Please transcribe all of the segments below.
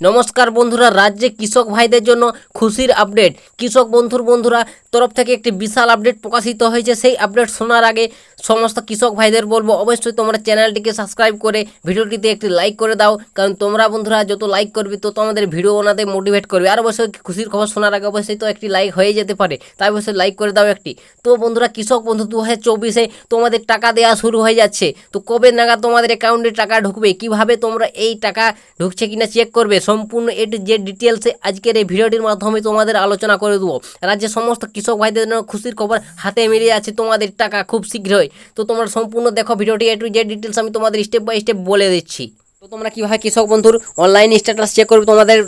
নমস্কার বন্ধুরা, রাজ্যে কৃষক ভাইদের জন্য খুশির আপডেট। কৃষক বন্ধুর বন্ধুরা, তরফ থেকে একটি বিশাল আপডেট প্রকাশিত হয়েছে। সেই আপডেট শোনার আগে সমস্ত কৃষক ভাইদের বলব, অবশ্যই তোমরা চ্যানেলটিকে সাবস্ক্রাইব করে ভিডিওটিতে একটি লাইক করে দাও। কারণ তোমরা বন্ধুরা যত লাইক করবে তো তোমাদের ভিডিও বানাতে মোটিভেট করবে। আর অবশ্যই খুশির খবর শোনার আগে অবশ্যই তো একটি লাইক হয়ে যেতে পারে। তাই অবশ্যই লাইক করে দাও একটি। তো বন্ধুরা, কৃষক বন্ধু দু হাজার চব্বিশে তোমাদের টাকা দেওয়া শুরু হয়ে যাচ্ছে। তো কবে নাগাদ তোমাদের অ্যাকাউন্টে টাকা ঢুকবে? কীভাবে তোমরা এই টাকা ঢুকছে কিনা চেক করবে? সম্পূর্ণ এটি যে ডিটেলসে আজকের এই ভিডিওটির মাধ্যমে তোমাদের আলোচনা করে দেবো। রাজ্যের সমস্ত কৃষক ভাইদের জন্য খুশির খবর হাতে মিলিয়ে আছে তোমাদের টাকা খুব শীঘ্রই। তো তোমরা সম্পূর্ণ দেখো ভিডিওটি এ টু যে ডিটেলস আমি তোমাদের স্টেপ বাই স্টেপ বলে দিচ্ছি। তো তোমরা কীভাবে কৃষক বন্ধুর অনলাইন স্ট্যাটাস চেক করবে? তোমাদের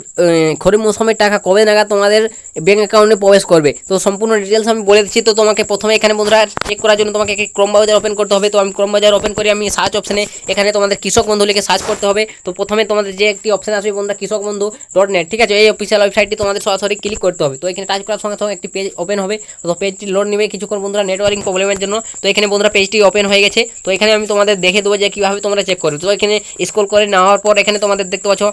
খরিফ মৌসুমের টাকা কবে নাগাদ তোমাদের ব্যাঙ্ক অ্যাকাউন্টে প্রবেশ করবে? তো সম্পূর্ণ ডিটেলস আমি বলে দিচ্ছি। তো তোমাকে প্রথমে এখানে বন্ধুরা চেক করার জন্য তোমাকে ক্রম বাজার ওপেন করতে হবে। তো আমি ক্রম বাজার ওপেন করে আমি সার্চ অপশনে এখানে তোমাদের কৃষক বন্ধু লিখে সার্চ করতে হবে। তো প্রথমে তোমাদের যে একটি অপশান আসবে বন্ধুরা কৃষক বন্ধু ডট নেট ঠিক আছে? এই অফিসিয়াল ওয়েবসাইটটি তোমাদের সরাসরি ক্লিক করতে হবে। তো এখানে টাচ করার সঙ্গে সঙ্গে একটি পেজ ওপেন হবে। তো পেজটি লোড নেবে কিছুক্ষণ বন্ধুরা নেটওয়ার্কিং প্রবলেমের জন্য। তো এখানে বন্ধুরা পেজটি ওপেন হয়ে গেছে। তো এখানে আমি তোমাদের দেখে দেবো যে কীভাবে তোমরা চেক করবে। তো এখানে স্ক্রল করে নেওয়ার পর এখানে তোমাদের দেখতে পাচ্ছ,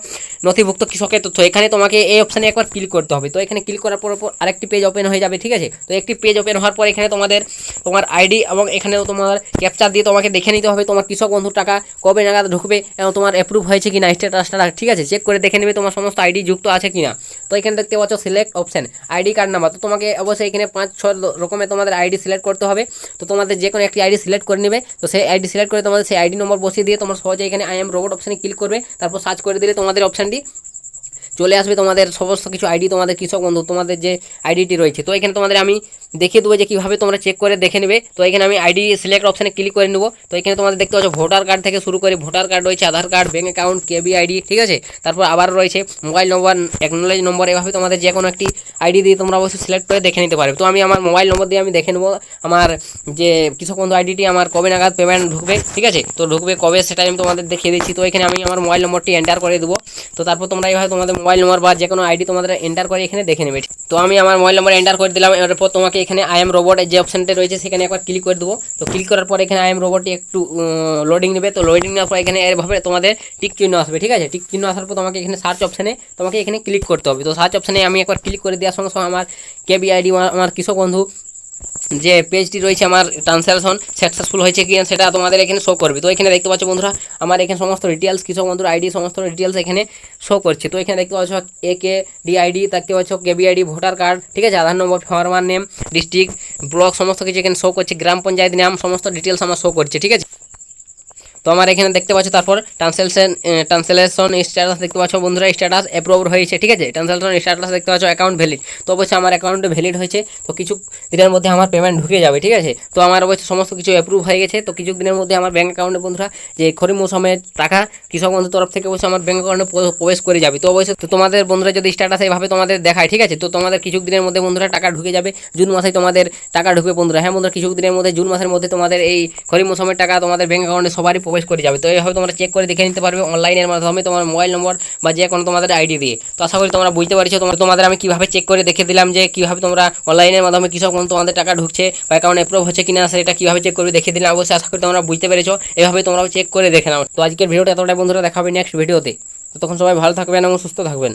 নথিভুক্ত কৃষকের তথ্য। এখানে তোমাকে এই অপশানে একবার ক্লিক করতে হবে। তো এখানে ক্লিক করার পর আরেকটি পেজ ওপেন হয়ে যাবে, ঠিক আছে? তো একটি পেজ ওপেন হওয়ার পর এখানে তোমাদের, তোমার আইডি এবং এখানে তোমার ক্যাপচার দিয়ে তোমাকে দেখে নিতে হবে তোমার কৃষক বন্ধুর টাকা কবে নাগাদ ঢুকবে এবং তোমার অ্যাপ্রুভ হয়েছে কি না স্ট্যাটাসটা ঠিক আছে? চেক করে দেখে নেবে তোমার সমস্ত আইডি যুক্ত আছে কিনা। তো এখানে দেখতে পাচ্ছ select option ID card number তো তোমাকে অবশ্যই এখানে পাঁচ, ছ রকমের তোমাদের আইডি সিলেক্ট করতে হবে। তো তোমাদের যে কোনো একটি আইডি সিলেক্ট করে নেবে। তো সেই আইডি সিলেক্ট করে তোমাদের সেই আইডি নম্বর বসিয়ে দিয়ে তোমার সহজে এখানে আই এম রোবট অপশানে ক্লিক করবে তারপর সার্চ করে দিলে তোমাদের অপশানটি চলে আসবে তোমাদের সমস্ত কিছু আইডি তোমাদের কৃষক বন্ধু, তোমাদের যে আইডিটি রয়েছে। তো এখানে তোমাদের আমি দেখিয়ে দেবো যে কীভাবে তোমরা চেক করে দেখে নেবে। তো এখানে আমি আইডি সিলেক্ট অপশানে ক্লিক করে নেব। তো এখানে তোমাদের দেখতে পাচ্ছ ভোটার কার্ড থেকে শুরু করে ভোটার কার্ড রয়েছে Aadhaar card bank account KB ID ঠিক আছে? তারপর আবার রয়েছে মোবাইল নম্বর অ্যাকনোলেজ নম্বর এভাবে তোমাদের যে কোনো একটি আইডি দিয়ে তোমরা অবশ্যই সিলেক্ট করে দেখে নিতে পারবে। তো আমি আমার মোবাইল নম্বর দিয়ে আমি দেখে নেব। আমার যে কৃষক বন্ধু আইডিটি আমার কবে নাগাদ পেমেন্ট ঢুকবে, ঠিক আছে? তো ঢুকবে কবে সেটা আমি তোমাদের দেখিয়ে দিচ্ছি। তো এখানে আমি আমার মোবাইল নম্বরটি এন্টার করে দেবো। তো তারপর তোমরা এইভাবে তোমাদের মোবাইল নম্বর বা যে কোনো আইডি তোমাদের এন্টার করে এখানে দেখে নেবে তো আমি আমার মোবাইল নম্বর এন্টার করে দিলাম, এরপর তোমাকে এখানে আই এম রোবট যে অপশানটা রয়েছে সেখানে একবার ক্লিক করে দেবো। তো ক্লিক করার পর এখানে আই এম রোবটটি একটু লোডিং নেবে। তো লোডিং নেওয়ার পর এখানে এভাবে তোমাদের টিক চিহ্ন আসবে, ঠিক আছে? টিক চিহ্ন আসার পর তোমাকে এখানে সার্চ অপশানে তোমাকে এখানে ক্লিক করতে হবে। তো সার্চ অপশানে আমি একবার ক্লিক করে দেওয়ার সঙ্গে সঙ্গে আমার কেবি আইডি আমার কৃষক বন্ধু যে পেজটি রয়েছে আমার ট্রান্সলেশন সাকসেসফুল হয়েছে কি সেটা তোমাদের এখানে শো করবে। তো এখানে দেখতে পাচ্ছ বন্ধুরা, আমার এখানে সমস্ত ডিটেলস কৃষক বন্ধুর আইডি সমস্ত ডিটেলস এখানে শো করছে। তো এখানে দেখতে পাচ্ছ এ কে ডি আইডি দেখতে পাচ্ছ কেবি আইডি ভোটার কার্ড ঠিক আছে? Aadhaar number farmer name district block সমস্ত কিছু এখানে শো করছে। গ্রাম পঞ্চায়েত নাম, সমস্ত ডিটেলস আমার শো করছে, ঠিক আছে? তো আমার এখানে দেখতে পাচ্ছ, তারপর ট্রান্সলেশন ট্রান্সলেশন স্ট্যাটাস দেখতে পাচ্ছ বন্ধুরা স্ট্যাটাস অ্যাপ্রুভ হয়েছে, ঠিক আছে? ট্রান্সলেশন স্ট্যাটাস দেখতে পাচ্ছ অ্যাকাউন্ট ভ্যালিড তো অবশ্যই আমার অ্যাকাউন্টে ভ্যালিড হয়েছে, তো কিছু দিনের মধ্যে আমার পেমেন্ট ঢুকে যাবে, ঠিক আছে? তো আমার অবশ্যই সমস্ত কিছু অ্যাপ্রুভ হয়ে গেছে, তো কিছু দিনের মধ্যে আমার ব্যাঙ্ক অ্যাকাউন্টে বন্ধুরা, যে খরিফ মৌসুমের টাকা, কৃষক বন্ধুর তরফ থেকে অবশ্যই আমার ব্যাঙ্ক অ্যাকাউন্টে প্রবেশ করে যাবে। তো অবশ্যই তো তোমাদের বন্ধুরা যদি স্ট্যাটাস এইভাবে তোমাদের দেখায়, ঠিক আছে? তো তোমাদের কিছু দিনের মধ্যে বন্ধুরা টাকা ঢুকে যাবে, জুন মাসে তোমাদের টাকা ঢুকবে বন্ধুরা। হ্যাঁ বন্ধুরা, কিছু দিনের মধ্যে, জুন মাসের মধ্যে তোমাদের এই খরিফ মৌসুমের টাকা তোমাদের ব্যাঙ্ক অ্যাকাউন্টে সবারই প্রবেশ করে যাবে। তো এইভাবে তোমরা চেক করে দেখে নিতে পারবে অনলাইনের মাধ্যমে তোমার মোবাইল নম্বর বা যে কোনো তোমাদের আইডি দিয়ে। তো আশা করি তোমরা বুঝতে পারছ। তোমার তোমাদের আমি কীভাবে চেক করে দেখে দিলাম যে কীভাবে তোমরা অনলাইনের মাধ্যমে কৃষক তোমাদের টাকা ঢুকছে বা অ্যাকাউন্ট অ্যাপ্রুভ হচ্ছে কিনা সেটা কীভাবে চেক করে দেখে দিলাম। অবশ্যই আশা করি তোমরা বুঝতে পেরেছ। এভাবে তোমরাও চেক করে দেখে নাও। তো আজকের ভিডিওটা এতটাই বন্ধুরা, দেখাবে নেক্সট ভিডিওতে তো তখন সবাই ভালো থাকবেন এবং সুস্থ থাকবেন।